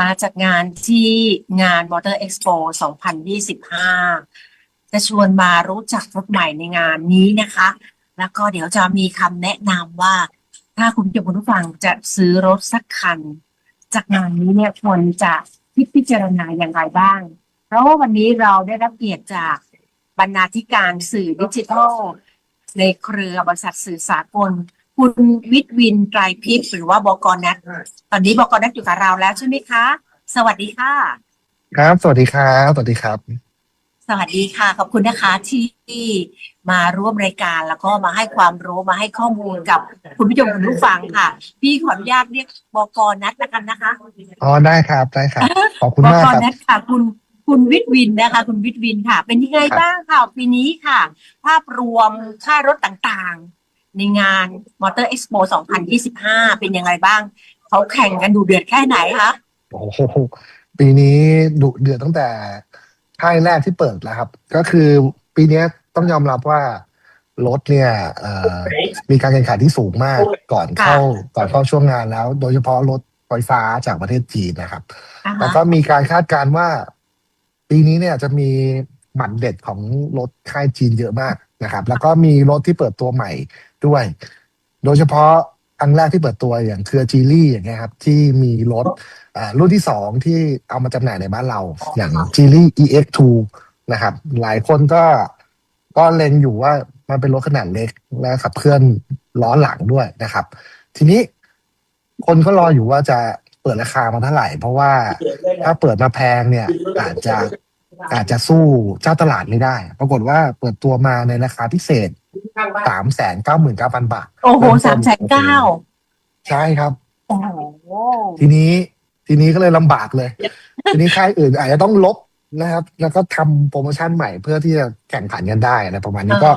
มาจากงานที่งาน Motor Expo 2025 จะชวนมารู้จักรถใหม่ในงานนี้นะคะ แล้วก็เดี๋ยวจะมีคำแนะนำว่า ถ้าคุณผู้ชมคุณผู้ฟังจะซื้อรถสักคัน จากงานนี้เนี่ยควรจะพิพจารณาอย่างไรบ้าง เพราะว่าวันนี้เราได้รับเกียรติจากบรรณาธิการสื่อดิจิทัล ในเครือบริษัทสื่อสากล คุณวิทวินไตรพิพย์หรือว่าบกนัทตอนนี้บกนัทอยู่กับเราแล้วใช่ไหมคะ สวัสดีค่ะ ครับ สวัสดีครับ สวัสดีครับ สวัสดีค่ะ ขอบคุณนะคะที่มาร่วมรายการแล้วก็มาให้ความรู้มาให้ข้อมูลกับคุณผู้ชมคุณผู้ฟังค่ะ พี่ขออนุญาตเรียกบกนัทแล้วกันนะคะอ๋อได้ครับได้ครับ ขอบคุณบมากกครับนัทค่ะ คุณคุณวิทวินนะคะ คุณวิทวินค่ะ เป็นยังไงครับบ้างค่ะปีนี้ค่ะ ภาพรวมค่ารถต่างๆ ในงาน Motor Expo 2025 เป็นยังไงบ้าง เขาแข่งกันดูเดือดแค่ไหนคะโอ้โหปีนี้ดุเดือดตั้งแต่ค่ายแรกที่เปิดแล้วครับ ก็คือปีเนี้ยต้องยอมรับว่ารถเนี่ยเอ่อมีการแข่งขันที่สูงมากก่อนเข้าก่อนเข้าช่วงงานแล้ว โดยเฉพาะรถไฟฟ้าจากประเทศจีนนะครับอ่าแล้วฮะก็มีการคาดการณ์ว่า ปีนี้เนี่ยจะมีหมันเด็ดของรถค่ายจีนเยอะมากนะครับ แล้วก็มีรถที่เปิดตัวใหม่ ด้วย โดยเฉพาะอันแรกที่เปิดตัวอย่างเครือจีลี่อย่างเงี้ยครับที่มีรถรุ่นที่สองที่เอามาจำหน่ายในบ้านเรา อย่างจีลี่ EX2 นะครับ หลายคนก็ก็เล็งอยู่ว่ามันเป็นรถขนาดเล็กและขับเคลื่อนล้อหลังด้วยนะครับ ทีนี้คนก็รออยู่ว่าจะเปิดราคามาเท่าไหร่ เพราะว่าถ้าเปิดมาแพงเนี่ย อาจจะอาจจะสู้เจ้าตลาดไม่ได้ ปรากฏว่าเปิดตัวมาในราคาพิเศษ สามแสนเก้าหมื่นเก้าพันบาท โอ้โหเริ่มต้นสามแสนเก้าใช่ครับโอ้โหทีนี้ทีนี้ก็เลยลำบากเลย ทีนี้ค่ายอื่นอาจจะต้องลบนะครับ แล้วก็ทำโปรโมชั่นใหม่เพื่อที่จะแข่งขันกันได้อะไรประมาณนี้ก็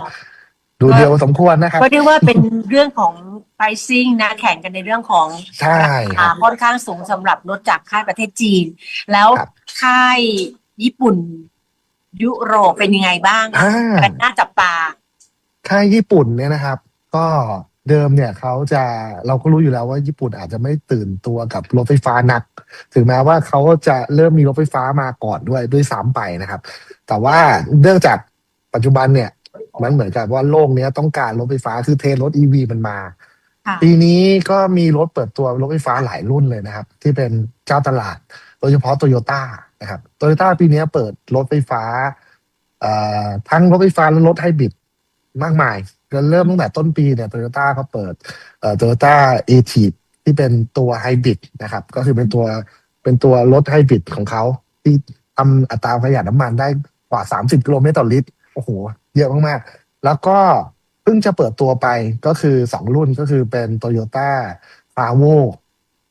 ดูเดียวพอสมควรนะครับก็เรียกว่าเป็นเรื่องของ pricing นะแข่งกันในเรื่องของใช่ครารับคาค่อนข้างสูงสำหรับรถจากค่ายประเทศจีน แล้วครับค่ายญี่ปุ่น ยุโรปเป็นยังไงบ้างอ่าเป็นน่าจับตา ค่ายญี่ปุ่นเนี่ยนะครับ ก็เดิมเนี่ยเขาจะเราก็รู้อยู่แล้วว่าญี่ปุ่นอาจจะไม่ตื่นตัวกับรถไฟฟ้านัก ถึงแม้ว่าเขาจะเริ่มมีรถไฟฟ้ามาก่อนด้วยด้วยซ้ำไปนะครับ แต่ว่าเนื่องจากปัจจุบันเนี่ย มันเหมือนกับว่าโลกเนี้ยต้องการรถไฟฟ้าคือเทรนด์รถ EV มันมาค่ะปีนี้ก็มีรถเปิดตัวรถไฟฟ้าหลายรุ่นเลยนะครับ ที่เป็นเจ้าตลาด โดยเฉพาะโตโยต้านะครับโตโยต้าปีนี้เปิดรถไฟฟ้าเอ่อทั้งรถไฟฟ้าและรถไฮบริด มากมายก็เริ่มตั้งแต่ต้นปีเนี่ยโตโยต้าเขาเปิดเอ่อโตโยต้าเอทีที่เป็นตัวไฮบริดนะครับ ก็คือเป็นตัวเป็นตัวรถไฮบริดของเขาที่ทำอัตราประหยัดน้ำมันได้กว่า 30 กิโลเมตรต่อลิตร โอ้โห เยอะมากๆ แล้วก็เพิ่งจะเปิดตัวไปก็คือสองรุ่นก็คือเป็น Toyota f a v o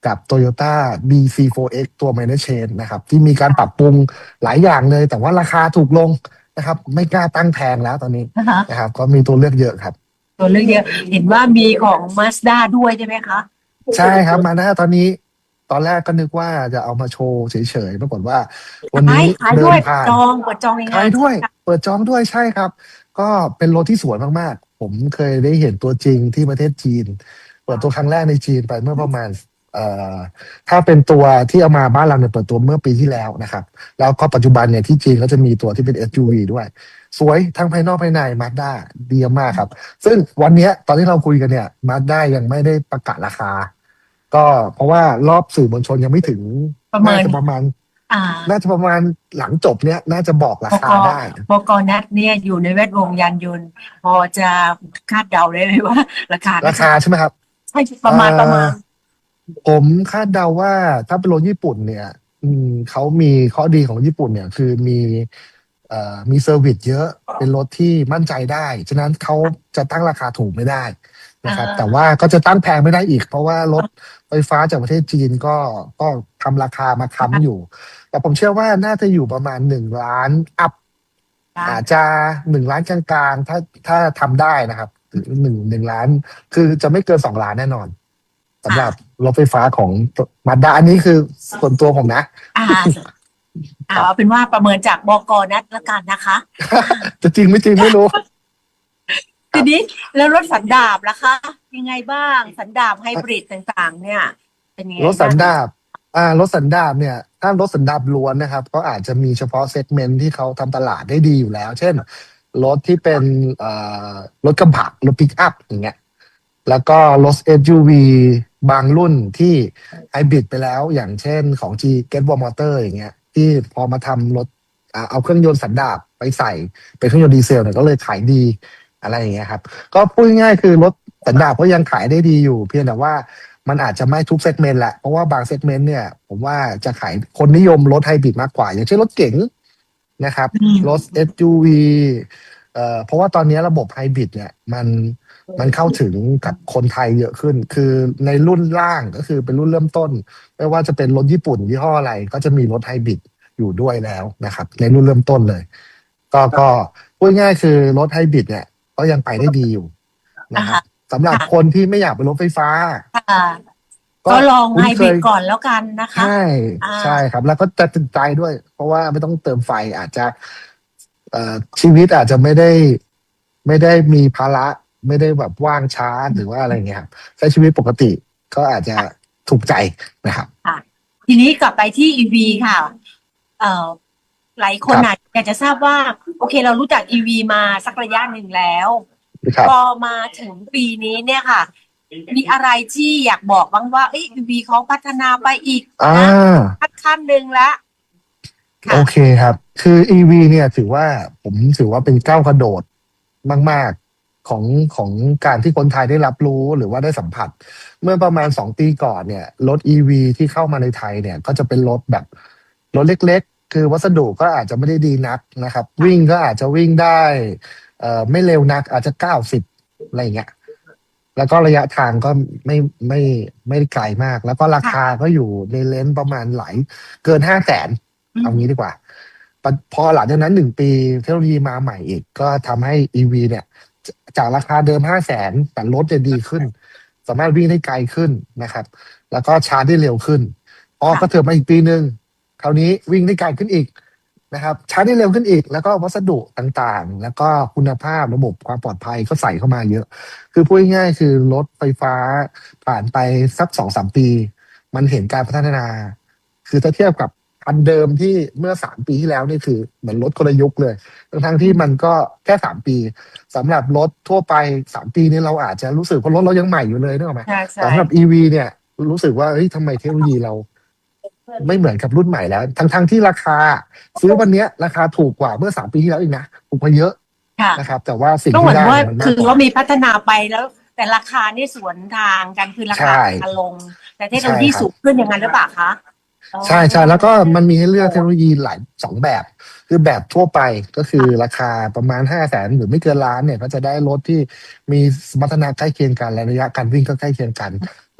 กับ Toyota BC4X ตัว m a n a g e Chain นะครับ ที่มีการปรับปรุงหลายอย่างเลย แต่ว่าราคาถูกลง นะครับ ไม่กล้าตั้งแพงแล้วตอนนี้นะคะนะครับ ก็มีตัวเลือกเยอะครับ ตัวเลือกเยอะเห็นว่ามีของ Mazda ด้วยใช่ไหมคะใช่ครับมาหน้าตอนนี้ ตอนแรกก็นึกว่าจะเอามาโชว์เฉยๆปรากฏว่า วันนี้ขายเดิด้วยนผ่านจองเปิดจองยังไงขายด้วย เปิดจองด้วยใช่ครับ ก็เป็นรถที่สวยมากๆ ผมเคยได้เห็นตัวจริงที่ประเทศจีน เปิดตัวครั้งแรกในจีนไปเมื่อประมาณเอ่อ ถ้าเป็นตัวที่เอามาบ้านเราเนี่ยเปิดตัวเมื่อปีที่แล้วนะครับ แล้วก็ปัจจุบันเนี่ยที่จีนก็จะมีตัวที่เป็น SUV ด้วย สวยทั้งภายนอกภายในมาด้าดีมากครับ ซึ่งวันเนี้ยตอนที่เราคุยกันเนี่ยมาด้ายังไม่ได้ประกาศราคา ก็เพราะว่ารอบสื่อมวลชนยังไม่ถึงประเมินน่าจะประมาณอ่าน่าจะประมาณหลังจบเนี้ยน่าจะบอกราบกคาได้บกนัทเนี่ยอยู่ในแวดวงยานยนต์ พอจะคาดเดาได้ไหมว่า ราคาราคาใช่ไหมครับใช่ประมาณเอ่อประมาณ ผมคาดเดาว่าถ้าเป็นรถญี่ปุ่นเนี่ย อืมเขามีข้อดีของญี่ปุ่นเนี่ย คือมีเอ่อมีเซอร์วิสเยอะเป็นรถที่มั่นใจได้ ฉะนั้นเขาจะตั้งราคาถูกไม่ได้นะครับ อ่า แต่ว่าก็จะตั้งแพงไม่ได้อีก เพราะว่ารถไฟฟ้าจากประเทศจีนก็ก็ทำราคามาค้ำอยู่ แต่ผมเชื่อว่าน่าจะอยู่ประมาณหนึ่งล้านอัพ อาจจะหนึ่งล้านกลางๆ ถ้าถ้าทำได้นะครับหนึ่งหนึ่งล้าน คือจะไม่เกินสองล้านแน่นอน สำหรับรถไฟฟ้าของมาด้าอันนี้คือส่วนตัวผมนะอ่าอ่าเอาเป็นว่าประเมินจากบกนัทละกันนะคะ จะจริงไม่จริงไม่รู้ทีนี้แล้วรถสันดาบล่ะคะ ยังไงบ้าง สันดาบไฮบริดต่างๆ เนี่ย เป็นยังไงรถสันบ้างดาบอ่ารถสันดาปเนี่ย ถ้ารถสันดาปล้วนนะครับ ก็อาจจะมีเฉพาะเซกเมนต์ที่เขาทำตลาดได้ดีอยู่แล้ว เช่น รถที่เป็นเอ่อรถกระบะรถปิกอัพอย่างเงี้ยแล้วก็รถ SUV บางรุ่นที่ไฮบริดไปแล้ว อย่างเช่นของ G Get War Motor อย่างเงี้ยที่พอมาทำรถอ่าเอาเครื่องยนต์สันดาปไปใส่เป็นเครื่องยนต์ดีเซลเนี่ยก็เลยขายดีอะไรอย่างเงี้ยครับ ก็พูดง่ายๆคือรถสันดาปก็ยังขายได้ดีอยู่ เพียงแต่ว่ามันอาจจะไม่ทุกเซกเมนต์แหละ เพราะว่าบางเซกเมนต์เนี่ย ผมว่าจะขายคนนิยมรถไฮบริดมากกว่า อย่างเช่นรถเก๋งนะครับอืมรถ SUV เอ่อเพราะว่าตอนนี้ระบบไฮบริดเนี่ยมัน มันเข้าถึงกับคนไทยเยอะขึ้น คือในรุ่นล่างก็คือเป็นรุ่นเริ่มต้น ไม่ว่าจะเป็นรถญี่ปุ่นยี่ห้ออะไร ก็จะมีรถไฮบริดอยู่ด้วยแล้วนะครับ ในรุ่นเริ่มต้นเลย ก็ก็พูดง่ายๆคือรถไฮบริดเนี่ยก็ยังไปได้ดีอยู่นะครับสำหรับคนที่ไม่อยากเป็นรถไฟฟ้าค่ะก็ลองคุ้ไฮนเคบริดยก่อนแล้วกันนะคะ ใช่อ่าใช่ครับ แล้วก็จะตื่นใจด้วย เพราะว่าไม่ต้องเติมไฟอาจจะเอ่อชีวิตอาจจะไม่ได้ ไม่ได้มีภาระ ไม่ได้แบบว่างช้าหรือว่าอะไรเงี้ยครับใช้ชีวิตปกติก็อาจจะถูกใจนะครับทีนี้กลับไปที่ EV ค่ะ เอ่อหลายคนครับอาจอยากจะทราบว่า โอเค เรารู้จัก EV มาสักระยะหนึ่งแล้วครับพอมาถึงปีนี้เนี่ยค่ะ มีอะไรที่อยากบอกบ้างว่าเอ้ย EV เขาพัฒนาไปอีกอ่านะขั้นหนึ่งแล้วค่ะโอเคครับ คือ EV เนี่ยถือว่าผมถือว่าเป็นก้าวกระโดดมากๆ ของของการที่คนไทยได้รับรู้หรือว่าได้สัมผัส เมื่อประมาณสองปีก่อนเนี่ยรถ EV ที่เข้ามาในไทยเนี่ยก็จะเป็นรถแบบรถเล็กๆ คือวัสดุก็อาจจะไม่ได้ดีนักนะครับ วิ่งก็อาจจะวิ่งได้เอ่อไม่เร็วนักอาจจะเก้าสิบอะไรอย่างเงี้ยแล้วก็ระยะทางก็ไม่ไม่ไม่ได้ไกลมาก แล้วก็ราคาก็อยู่ในเลนส์ประมาณหลายเกินห้าแสนอืมเอางี้ดีกว่าปะพอหลังจากนั้นหนึ่งปีเทคโนโลยีมาใหม่อีก ก็ทำให้ EV เนี่ย จากราคาเดิมห้าแสนแต่รถจะดีขึ้น สามารถวิ่งได้ไกลขึ้นนะครับ แล้วก็ชาร์จได้เร็วขึ้นอค่ะก็เถิดมาอีกปีหนึ่งคราวนี้วิ่งได้ไกลขึ้นอีกนะครับชาร์จได้เร็วขึ้นอีก แล้วก็วัสดุต่างๆ แล้วก็คุณภาพระบบความปลอดภัยก็ใส่เข้ามาเยอะ คือพูดง่ายๆคือรถไฟฟ้าผ่านไปสักสองสามปี มันเห็นการพัฒนา คือถ้าเทียบกับ อันเดิมที่เมื่อสามปีที่แล้วนี่คือเหมือนรถคนละยุคเลยทั้งๆที่มันก็แค่สามปีสำหรับรถทั่วไปสามปีนี้เราอาจจะรู้สึกเพราะรถเรายังใหม่อยู่เลยนึกออกไหมใช่ใช่แต่สำหรับ EV เนี่ยรู้สึกว่าเฮ้ยทำไมเทคโนโลยีเรา ไม่เหมือนกับรุ่นใหม่แล้ว ทั้งๆที่ราคา ซื้อวันเนี้ยราคาถูกกว่าเมื่อสามปีที่แล้วอีกนะถูกกว่าเยอะค่ะนะครับ แต่ว่าสิ่งก็เหมืที่อนได้ว่ามันมากคือกว่าว่ามีพัฒนาไปแล้วแต่ราคานี่สวนทางกันคือราใช่คาลง แต่เทคโนโลยีใช่ครับสูงขึ้นอย่างนั้นหรือเปล่าคะอ๋อ ใช่ใช่แล้วก็มันมีให้เลือกเทคโนโลยีหลายสองแบบ คือแบบทั่วไปก็คือราคาประมาณห้าแสนหรือไม่เกินล้านเนี่ยก็จะได้รถที่มีสมรรถนะใกล้เคียงกันและระยะการวิ่งก็ใกล้เคียงกัน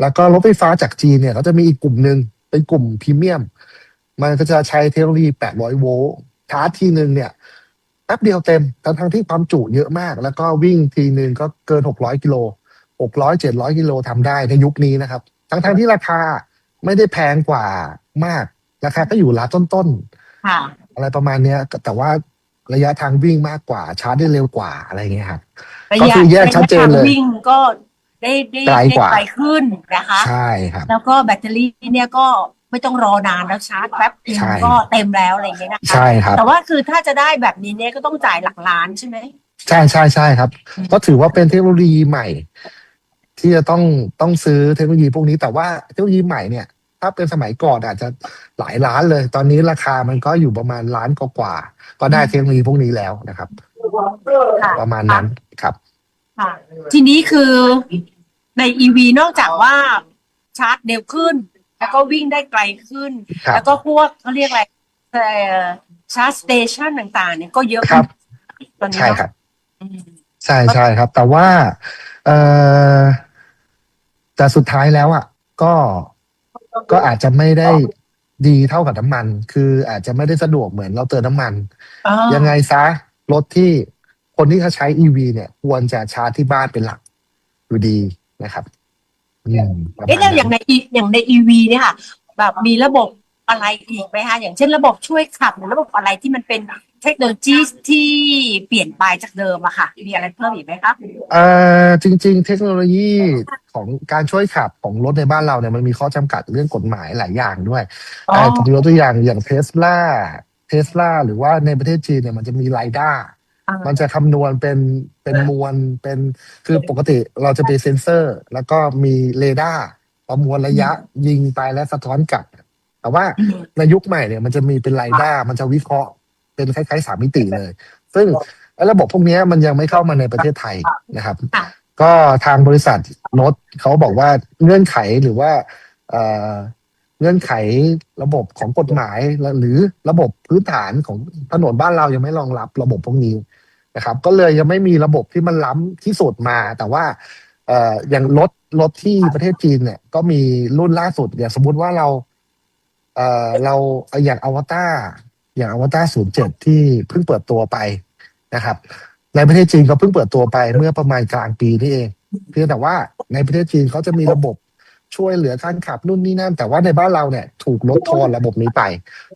แล้วก็รถไฟฟ้าจากจีนเนี่ยก็จะมีอีกกลุ่มหนึ่งเป็นกลุ่มพรีเมียม มันก็จะใช้เทคโนโลยี 800 โวลต์ชาร์จทีหนึ่งเนี่ยแป๊บเดียวเต็มทั้งทั้งที่ความจุเยอะมาก แล้วก็วิ่งทีหนึ่งก็เกิน 600 กิโล 600 700 กิโลทำได้ในยุคนี้นะครับ ทั้งทั้งที่ราคาไม่ได้แพงกว่า มาก ราคาก็อยู่ระดับต้นค่ะๆอะไรประมาณเนี้ยแต่ว่าระยะทางวิ่งมากกว่าชาร์จได้เร็วกว่าอะไรเงี้ยครับระก็ยะคือแยกชัดเจนเลยระะทางวิ่งก็ได้ได้ไกลได้กว่าไกลขึ้นนะคะใช่ครับแล้วก็แบตเตอรี่เนี่ยก็ไม่ต้องรอนานแล้วชาร์จแป๊บนึงใช่ก็เต็มแล้วอะไรอย่างเงี้ยนะคะใช่ครับแต่ว่าคือถ้าจะได้แบบนี้เนี่ยก็ต้องจ่ายหลักล้านใช่ไหมใช่ใช่ใช่ครับอืมก็ถือว่าเป็นเทคโนโลยีใหม่ ที่จะต้องต้องซื้อเทคโนโลยีพวกนี้แต่ว่าเทคโนโลยีใหม่เนี่ย ถ้าเป็นสมัยก่อนอาจจะหลายล้านเลย ตอนนี้ราคามันก็อยู่ประมาณล้านกว่าๆก็ได้เทคโนโลยีพวกนี้แล้วนะครับ ค่ะประมาณนั้นครับ ค่ะ ทีนี้คือใน EV นอกจากว่าชาร์จเร็วขึ้น แล้วก็วิ่งได้ไกลขึ้น ครับ แล้วก็พวกเขาเรียกอะไรเอ่อชาร์จสเตชันต่างๆ เนี่ยก็เยอะครับ ตอนนี้ใช่เนอะครับ อืม ใช่ใช่ครับ แต่ว่าเออแต่สุดท้ายแล้วอะก็ ก็อาจจะไม่ได้ดีเท่ากับน้ำมัน คืออาจจะไม่ได้สะดวกเหมือนเราเติมน้ำมันอ๋อยังไงซะรถที่คนที่เขาใช้ EV เนี่ย ควรจะชาร์จที่บ้านเป็นหลักอยู่ดีนะครับอืมประมาณเอ๊ะแล้วอย่างนั้นใน E- อย่างใน EV เนี่ยค่ะ แบบมีระบบอะไรอีกไหมคะอย่างเช่นระบบช่วยขับหรือระบบอะไรที่มันเป็น เทคโนโลยีที่เปลี่ยนไปจากเดิมอะค่ะ มีอะไรเพิ่มอีกไหมครับเอ่อจริง ๆ เทคโนโลยีของการช่วยขับของรถในบ้านเราเนี่ยมันมีข้อจำกัดเรื่องกฎหมายหลายอย่างด้วยอ๋อเอ่อผมยกตัวอย่างอย่างเทสลาเทสลาหรือว่าในประเทศจีนเนี่ยมันจะมีไรด้าอ่ามันจะคำนวณเป็นเป็นมวลเป็นคือปกติเราจะเป็นเซ็นเซอร์ แล้วก็มีเรดาร์ประมวลระยะยิงไปและสะท้อนกลับ แต่ว่าอืมในยุคใหม่เนี่ยมันจะมีเป็นไรด้ามันจะวิเคราะห์ เป็นคล้ายๆสามมิติเลย ซึ่งไอ้ระบบพวกเนี้ยมันยังไม่เข้ามาในประเทศไทยนะครับค่ะก็ทางบริษัทรถเขาบอกว่าเงื่อนไขหรือว่าเอ่อเงื่อนไขระบบของกฎหมายและหรือระบบพื้นฐานของถนนบ้านเรายังไม่รองรับระบบพวกนี้นะครับ ก็เลยยังไม่มีระบบที่มันล้ำที่สุดมา แต่ว่าเอ่ออย่างรถรถที่ประเทศจีนเนี่ย ก็มีรุ่นล่าสุดอย่างสมมุติว่าเราเอ่อเราอย่างอวตาร อย่างอวตารศูนย์เจ็ดที่เพิ่งเปิดตัวไปนะครับ ในประเทศจีนก็เพิ่งเปิดตัวไปเมื่อประมาณกลางปีนี่เอง เพียงแต่ว่าในประเทศจีนเขาจะมีระบบช่วยเหลือการขับนู่นนี่นั่น แต่ว่าในบ้านเราเนี่ยถูกลดทอนระบบนี้ไป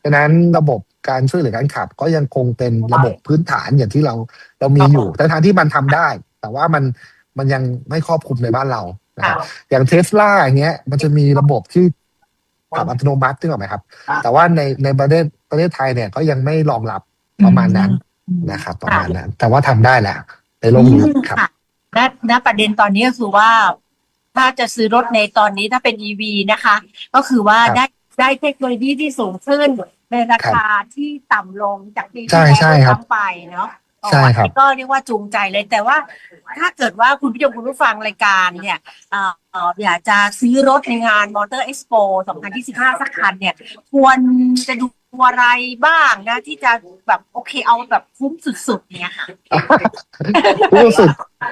ดังนั้นระบบการช่วยเหลือการขับ ก็ยังคงเป็นระบบพื้นฐานอย่างที่เราเรามีอยู่ แต่ทางที่มันทำได้ แต่ว่ามันมันยังไม่ครอบคลุมในบ้านเรานะครับอย่างเทสลาอย่างเงี้ย มันจะมีระบบที่ขับอัตโนมัติที่หรอกไหมครับ แต่ว่าในในประเทศ ประเทศไทยเนี่ยก็ยังไม่รองรับประมาณนั้นนะครับ ประมาณนั้น แต่ว่าทำได้แหละในโลกนี้ครับค่ะและณประเด็นตอนนี้ก็คือว่า ถ้าจะซื้อรถในตอนนี้ถ้าเป็น EV นะคะ ก็คือว่าครับได้ได้เทคโนโลยีที่สูงขึ้นในราคาที่ต่ำลงจากปีใช่ที่ใช่แล้วครับซ้ำไปเนาะใช่ครับอันนี้ก็เรียกว่าจูงใจเลยแต่ว่า ถ้าเกิดว่าคุณผู้ชมคุณผู้ฟังรายการเนี่ยเอ่อเอ่ออยากจะซื้อรถในงาน Motor Expo 2025 สักคันเนี่ย ควรจะดู อะไรบ้างนะ ที่จะแบบโอเคเอาแบบคุ้มสุดๆเนี่ยค่ะ คุ้มสุด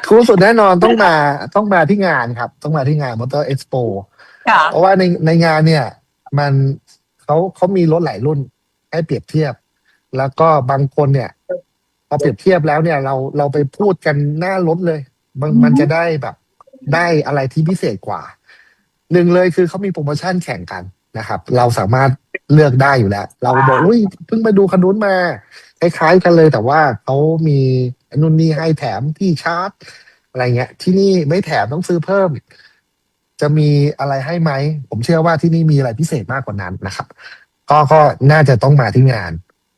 คุ้มสุดแน่นอนต้องมาต้องมาที่งานครับ ต้องมาที่งานมอเตอร์เอ็กซ์โปค่ะเพราะว่าในในงานเนี่ย มันเขาเขามีรถหลายรุ่นให้เปรียบเทียบ แล้วก็บางคนเนี่ยพอเปรียบเทียบแล้วเนี่ยเราเราไปพูดกันหน้ารถเลย มันมันจะได้แบบ ได้อะไรที่พิเศษกว่าหนึ่งเลยคือเขามีโปรโมชั่นแข่งกัน นะครับ เราสามารถเลือกได้อยู่แล้ว เราบอกอุ้ยเพิ่งไปดูคันนู้นมาคล้ายๆกันเลย แต่ว่าเขามีนู่นนี่ให้แถมที่ชาร์จ อะไรเงี้ย ที่นี่ไม่แถมต้องซื้อเพิ่ม จะมีอะไรให้ไหม ผมเชื่อว่าที่นี่มีอะไรพิเศษมากกว่านั้นนะครับ ก็ก็น่าจะต้องมาที่งาน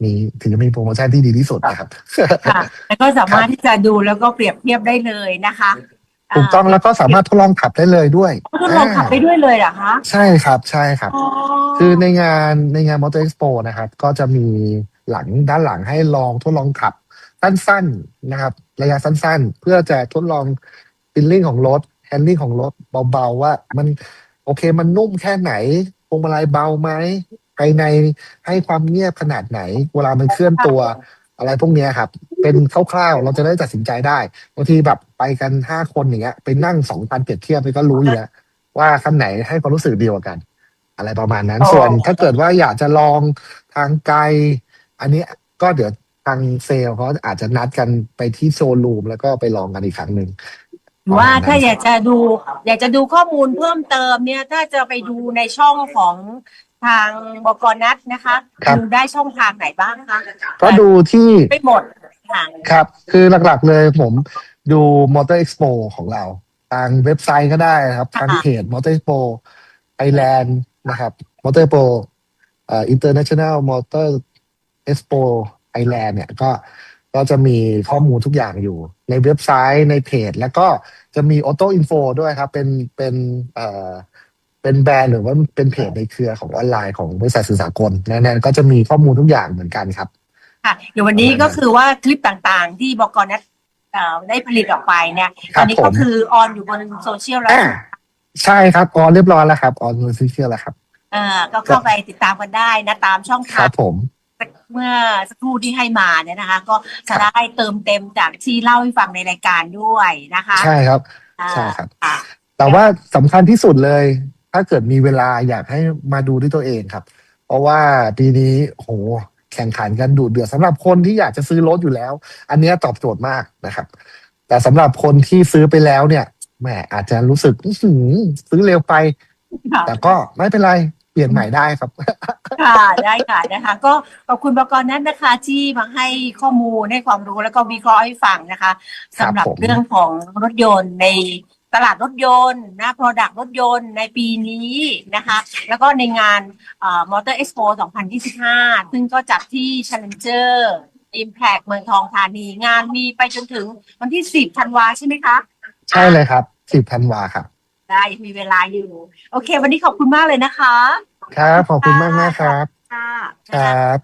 นี้ถึงจะมีโปรโมชั่นที่ดีที่สุดนะครับค่ะแล้วก็สามารถที่จะดูแล้วก็เปรียบเทียบได้เลยนะคะ ถูกต้องแล้วก็สามารถทดลองขับได้เลยด้วยทดลองขับไปด้วยเลยเหรอคะใช่ครับใช่ครับอ๋อคือในงานในงานมอเตอร์เอ็กซ์โปนะครับ ก็จะมีหลังด้านหลังให้ลองทดลองขับสั้นๆนะครับ ระยะสั้นๆ เพื่อจะทดลองฟิลลิ่งของรถแฮนดิ้งของรถเบาๆว่ามันโอเคมันนุ่มแค่ไหนพวงมาลัยเบาไหมภายในให้ความเงียบขนาดไหน เวลามันเคลื่อนตัว อะไรพวกเนี้ยครับ เป็นคร่าวๆ เราจะได้ตัดสินใจได้บางทีแบบไปกันห้าคนอย่างเงี้ยไปนั่งสองคันเปรียบเทียบไปก็รู้อยู่แล้วว่าคันไหนให้ความรู้สึกเดียวกัน อะไรประมาณนั้น ส่วนถ้าเกิดว่าอยากจะลองทางไกล อันนี้ก็เดี๋ยวทางเซลล์เขาอาจจะนัดกันไปที่โชว์รูมแล้วก็ไปลองกันอีกครั้งหนึ่งหรือว่าถ้าอยากจะดู อยากจะดูข้อมูลเพิ่มเติมเนี่ย ถ้าจะไปดูในช่องของ ทางบกนัดนะคะครับ ดูได้ช่องทางไหนบ้างคะก็ดูที่ไม่หมดค่ะครับ คือหลักๆเลยผมดู Motor Expo ของเรา ทางเว็บไซต์ก็ได้นะครับ ทางเพจ Motor Expo Thailand นะครับ Motor Expo เอ่อ International Motor Expo Thailand เนี่ยก็ก็จะมีข้อมูลทุกอย่างอยู่ ในเว็บไซต์ในเพจ แล้วก็จะมี Auto Info ด้วยครับ เป็นเป็นเอ่อ เป็นแบรนด์หรือว่าเป็นเพจในเครือของออนไลน์ของบริษัทสื่อสากลนะนั้นก็จะมีข้อมูลทุกอย่างเหมือนกันครับค่ะเดี๋ยววันนี้ก็คือว่าคลิปต่างๆ ที่บกนัดเอ่อได้ผลิตออกไปเนี่ยคตรัอบนนี้ก็ผมคือออนอยู่บนโซเชียลแล้วอ่าใช่ครับออนเรียบร้อยแล้วครับออนโซเชียลแล้วครับเอ่อก็เข้าไปติดตามกันได้นะตามช่องคทารังบผมเมื่อสักครู่ที่ให้มาเนี่ยนะคะ ก็จะได้เติมเต็มจากที่เล่าให้ฟังในรายการด้วยนะคะ ใช่ครับอ่าใช่ครับค่ะแต่ว่าสำคัญที่สุดเลย ถ้าเกิดมีเวลาอยากให้มาดูด้วยตัวเองครับ เพราะว่าปีนี้โหแข่งขันกันดูเดือดสำหรับคนที่อยากจะซื้อรถอยู่แล้ว อันเนี้ยตอบโจทย์มากนะครับ แต่สำหรับคนที่ซื้อไปแล้วเนี่ยแหมอาจจะรู้สึกอื้อหือซื้อเร็วไปค่ะแต่ก็ไม่เป็นไรปลี่ยนใหม่ได้ครับ ค่ะได้ค่ะนะคะ ก็ขอบคุณบกรนั้นนะคะ ที่มาให้ข้อมูลให้ความรู้แล้วก็วิเคราะห์ให้ฟังนะคะสำหรับผมเรื่องของรถยนต์ใน ตลาดรถยนต์นะ Product รถยนต์ในปีนี้นะคะ แล้วก็ในงานมอเตอร์เอ็กซ์โป2025 ซึ่งก็จัดที่ Challenger Impact เมืองทองธานี งานมีไปจนถึงวันที่ 10ธันวาใช่ไหมคะ ใช่เลยครับสิบธันวาครับ ได้มีเวลาอยู่ โอเค วันนี้ขอบคุณมากเลยนะคะ ครับ ขอบคุณมากมากๆครับค่ะครับ